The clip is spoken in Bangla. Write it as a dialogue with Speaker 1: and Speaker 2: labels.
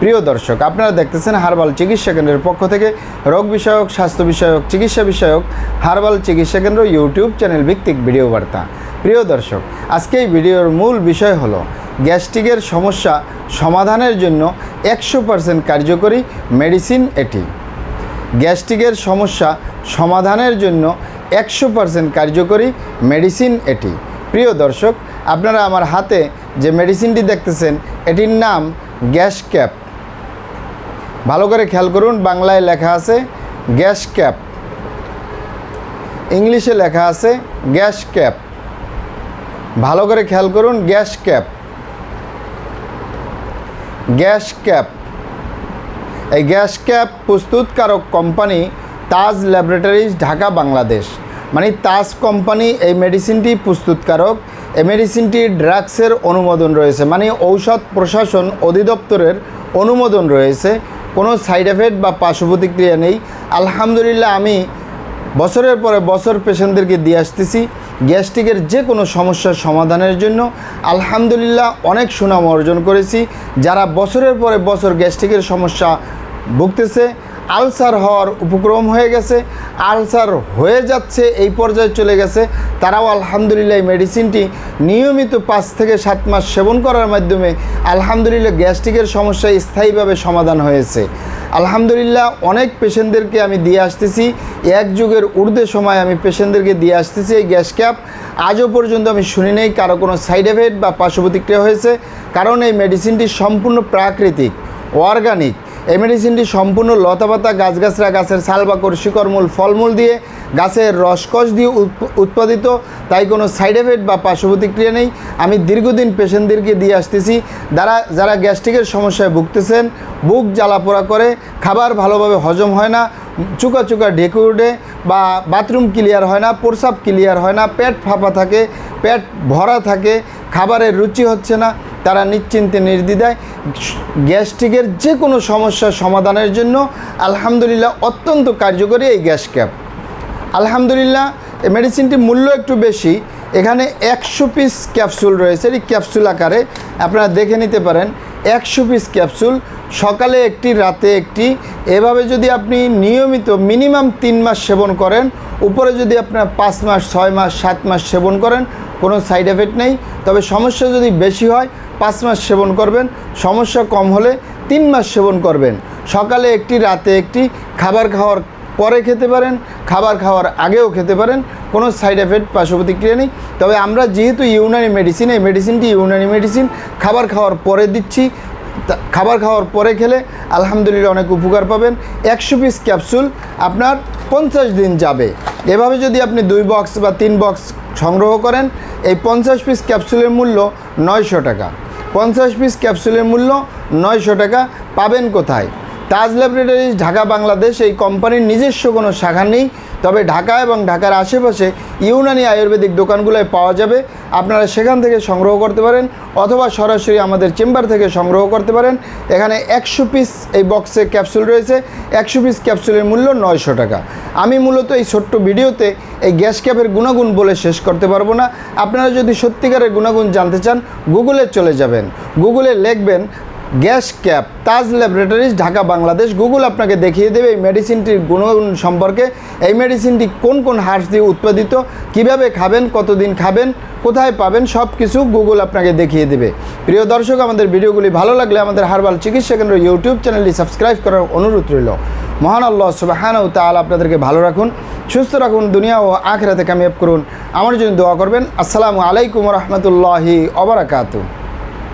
Speaker 1: প্রিয় দর্শক, আপনারা দেখতেছেন হারবাল চিকিৎসা কেন্দ্রের পক্ষ থেকে রোগ বিষয়ক, স্বাস্থ্য বিষয়ক, চিকিৎসা বিষয়ক হারবাল চিকিৎসা কেন্দ্র ইউটিউব চ্যানেল ভিত্তিক ভিডিও বার্তা। প্রিয় দর্শক, আজকে এই ভিডিওর মূল বিষয় হলো গ্যাস্ট্রিকের সমস্যা সমাধানের জন্য একশো পার্সেন্ট কার্যকরী মেডিসিন এটি। গ্যাস্ট্রিকের সমস্যা সমাধানের জন্য একশো পার্সেন্ট কার্যকরী মেডিসিন এটি। প্রিয় দর্শক, আপনারা আমার হাতে যে মেডিসিনটি দেখতেছেন, এটির নাম গ্যাস ক্যাপ। ভালো করে খেয়াল করুন, বাংলায় লেখা আছে গ্যাস ক্যাপ। ইংলিশে লেখা আছে গ্যাস ক্যাপ। ভালো করে খেয়াল করুন, গ্যাস ক্যাপ। Gas cap. এই গ্যাস ক্যাপ প্রস্তুতকারক কোম্পানি তাজ ল্যাবরেটরিজ, ঢাকা, বাংলাদেশ। মানে তাজ কোম্পানি এই মেডিসিনটি প্রস্তুতকারক। এই মেডিসিনটি ড্রাগসের অনুমোদন রয়েছে মানে ঔষধ প্রশাসন অধিদপ্তরের অনুমোদন রয়েছে। কোনো সাইড এফেক্ট বা পার্শ্ব প্রতিক্রিয়া নেই। আলহামদুলিল্লাহ, আমি বছরের পরে বছর পেশেন্টদেরকে দিয়ে আসতেছি। গ্যাস্ট্রিকের যে কোনো সমস্যার সমাধানের জন্য। আলহামদুলিল্লাহ, অনেক সুনাম অর্জন করেছি। যারা বছরের পরে বছর গ্যাস্ট্রিকের সমস্যা ভুগতেছে আলসার হওয়ার উপক্রম হয়ে গেছে, আলসার হয়ে যাচ্ছে, এই পর্যায়ে চলে গেছে। তারাও আলহামদুলিল্লাহ এই মেডিসিনটি নিয়মিত পাঁচ থেকে সাত মাস সেবন করার মাধ্যমে আলহামদুলিল্লাহ গ্যাস্ট্রিকের সমস্যা স্থায়ীভাবে সমাধান হয়েছে। আলহামদুলিল্লাহ অনেক পেশেন্টদেরকে আমি দিয়ে আসতেছি, এক যুগের ঊর্ধ্বে সময় আমি পেশেন্টদেরকে দিয়ে আসতেছি এই গ্যাস ক্যাপ। আজও পর্যন্ত আমি শুনি নেই কারও কোনো সাইড এফেক্ট বা পার্শ্ব প্রতিক্রিয়া হয়েছে, কারণ এই মেডিসিনটি সম্পূর্ণ প্রাকৃতিক অর্গানিক এই মেডিসিনটি সম্পূর্ণ লতাপাতা, গাছগাছরা, গাছের শালবাকর, শিকড়মূল, ফলমূল দিয়ে গাছের রসকস দিয়ে উৎপ- উৎপাদিত। তাই কোনো সাইড এফেক্ট বা পার্শ্ব প্রতিক্রিয়া নেই। আমি দীর্ঘদিন পেশেন্টদেরকে দিয়ে আসতেছি। যারা যারা গ্যাস্ট্রিকের সমস্যায় ভুগতেছেন, বুক জ্বালাপোড়া করে, খাবার ভালোভাবে হজম হয় না, চুকা চুকা ঢেকে উঠে বা বাথরুম ক্লিয়ার হয় না প্রসাব ক্লিয়ার হয় না, পেট ফাঁপা থাকে, পেট ভরা থাকে, খাবারের রুচি হচ্ছে না তারা নিশ্চিন্তে নির্দ্বিধায় গ্যাস্ট্রিকের যে কোনো সমস্যার সমাধানের জন্য আলহামদুলিল্লাহ অত্যন্ত কার্যকরী এই গ্যাস ক্যাপ। আলহামদুলিল্লাহ মেডিসিনটির মূল্য একটু বেশি। এখানে একশো পিস ক্যাপসুল রয়েছে। এই ক্যাপসুল আকারে আপনারা দেখে নিতে পারেন, একশো পিস ক্যাপসুল সকালে একটি, রাতে একটি। এভাবে যদি আপনি নিয়মিত মিনিমাম তিন মাস সেবন করেন, উপরে যদি আপনার পাঁচ মাস, ছয় মাস, সাত মাস সেবন করেন, কোনো সাইড এফেক্ট নেই। তবে সমস্যা যদি বেশি হয় পাঁচ মাস সেবন করবেন, সমস্যা কম হলে তিন মাস সেবন করবেন। সকালে একটি, রাতে একটি, খাবার খাওয়ার পরে খেতে পারেন, খাবার খাওয়ার আগেও খেতে পারেন, কোনো সাইড এফেক্ট পার্শ্ব প্রতিক্রিয়া নেই। তবে আমরা যেহেতু ইউনানি মেডিসিন এই মেডিসিনটি ইউনানি মেডিসিন খাবার খাওয়ার পরে দিচ্ছি খাবার খাওয়ার পরে খেলে আলহামদুলিল্লাহ অনেক উপকার পাবেন। একশো পিস ক্যাপসুল আপনার পঞ্চাশ দিন যাবে। এভাবে যদি আপনি দুই বক্স বা তিন বক্স সংগ্রহ করেন, এই পঞ্চাশ পিস ক্যাপসুলের মূল্য নয়শো টাকা। পঞ্চাশ পিস ক্যাপসুলের মূল্য নয়শো টাকা। পাবেন কোথায়? তাজ ল্যাবরেটরিজ, ঢাকা, বাংলাদেশ, এই কোম্পানির নিজস্ব কোনো শাখা নেই। তবে ঢাকা এবং ঢাকার আশেপাশে ইউনানি আয়ুর্বেদিক দোকানগুলোয় পাওয়া যাবে। আপনারা সেখান থেকে সংগ্রহ করতে পারেন অথবা সরাসরি আমাদের চেম্বার থেকে সংগ্রহ করতে পারেন। এখানে একশো পিস এই বক্সে ক্যাপসুল রয়েছে। একশো পিস ক্যাপসুলের মূল্য নয়শো টাকা। আমি মূলত এই ছোট্ট ভিডিওতে এই গ্যাস ক্যাপের গুণাগুণ বলে শেষ করতে পারব না। আপনারা যদি সত্যিকারের গুণাগুণ জানতে চান, গুগলে চলে যাবেন। গুগলে লিখবেন gas cap. Taj laboratories, Dhaka, Bangladesh. Google আপনাকে দেখিয়ে দেবে এই মেডিসিনটির গুণগুণ সম্পর্কে। এই মেডিসিনটি কোন কোন হার্স দিয়ে উৎপাদিত, কীভাবে খাবেন, কতদিন খাবেন, কোথায় পাবেন সব কিছু গুগল আপনাকে দেখিয়ে দেবে। প্রিয় দর্শক, আমাদের ভিডিওগুলি ভালো লাগলে আমাদের হারবাল চিকিৎসা কেন্দ্র ইউটিউব চ্যানেলটি সাবস্ক্রাইব করার অনুরোধ রইল। মহান আল্লাহ সুবাহান ও তাল আপনাদেরকে ভালো রাখুন, সুস্থ রাখুন, দুনিয়া ও আখরাতে কামিয়াব করুন। আমার জন্য দোয়া করবেন। আসসালামু আলাইকুম রহমতুল্লাহি অবরাকাতু